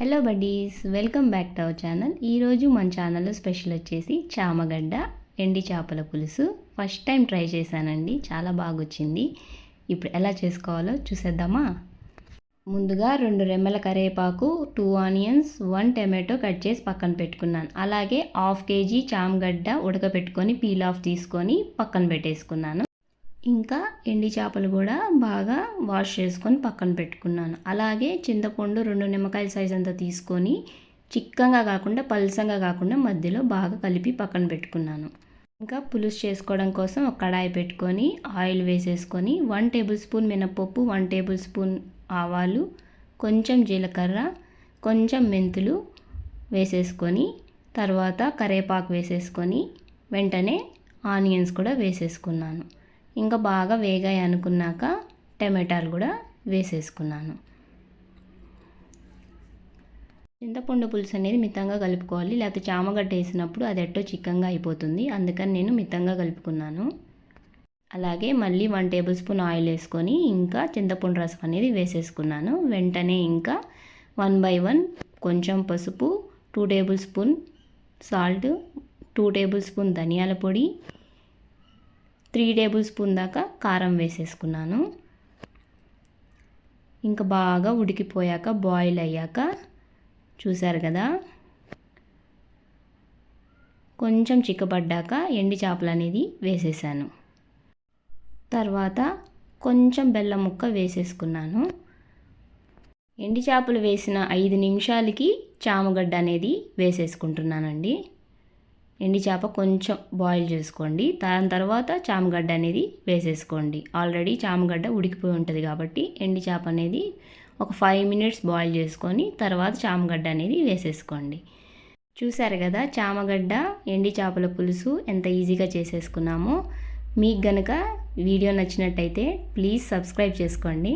Hello buddies welcome back to our channel ఈరోజు మన ఛానల్లో స్పెషల్ వచ్చేసి చామగడ్డ ఎండి చేపల పులుసు. ఫస్ట్ టైం ట్రై చేశానండి. చాలా బాగా వచ్చింది ఇప్పుడు ఎలా చేసుకోవాలో చూసేద్దామా? ముందుగా రెండు రెమ్మల కరివేపాకు two onions one tomato cut చేసి పక్కన పెట్టుకున్నాను. అలాగే హాఫ్ కేజీ చామగడ్డ ఉడకబెట్టుకొని పీల్ ఆఫ్ తీసుకొని పక్కన పెట్టేసుకున్నాను. ఇంకా ఎండి చేపలు కూడా బాగా వాష్ చేసుకొని పక్కన పెట్టుకున్నాను. అలాగే చింతపండు రెండు నిమ్మకాయల సైజ్ అంతా తీసుకొని చిక్కంగా కాకుండా పల్సంగా కాకుండా మధ్యలో బాగా కలిపి పక్కన పెట్టుకున్నాను. ఇంకా పులుసు చేసుకోవడం కోసం ఒక కడాయి పెట్టుకొని ఆయిల్ వేసేసుకొని వన్ టేబుల్ స్పూన్ మినపప్పు వన్ టేబుల్ స్పూన్ ఆవాలు కొంచెం జీలకర్ర కొంచెం మెంతులు వేసేసుకొని తర్వాత కరేపాకు వేసేసుకొని వెంటనే ఆనియన్స్ కూడా వేసేసుకున్నాను. ఇంకా బాగా వేగాయి అనుకున్నాక టమాటాలు కూడా వేసేసుకున్నాను. చింతపండు పులుసు అనేది మితంగా కలుపుకోవాలి. లేకపోతే చామగడ్డ వేసినప్పుడు అది ఎట్టో చిక్కంగా అయిపోతుంది. అందుకని నేను మితంగా కలుపుకున్నాను. అలాగే మళ్ళీ వన్ టేబుల్ స్పూన్ ఆయిల్ వేసుకొని ఇంకా చింతపండు రసం అనేది వేసేసుకున్నాను. వెంటనే ఇంకా వన్ బై వన్ కొంచెం పసుపు two tablespoon salt two tablespoon ధనియాల పొడి త్రీ టేబుల్ స్పూన్ దాకా కారం వేసేసుకున్నాను. ఇంకా బాగా ఉడికిపోయాక బాయిల్ అయ్యాక చూశారు కదా కొంచెం చిక్కబడ్డాక ఎండి చేపలు అనేది వేసేసాను. తర్వాత కొంచెం బెల్లం ముక్క వేసేసుకున్నాను. ఎండి చేపలు వేసిన ఐదు నిమిషాలకి చామగడ్డ అనేది వేసేసుకుంటున్నానండి. ఎండి చేప కొంచెం బాయిల్ చేసుకోండి. దాని తర్వాత చామగడ్డ అనేది వేసేసుకోండి. ఆల్రెడీ చామగడ్డ ఉడికిపోయి ఉంటుంది కాబట్టి ఎండి చేప అనేది ఒక ఫైవ్ మినిట్స్ బాయిల్ చేసుకొని తర్వాత చామగడ్డ అనేది వేసేసుకోండి. చూసారు కదా చామగడ్డ ఎండి చేపల పులుసు ఎంత ఈజీగా చేసేసుకున్నామో. మీకు గనక వీడియో నచ్చినట్టయితే ప్లీజ్ సబ్స్క్రైబ్ చేసుకోండి.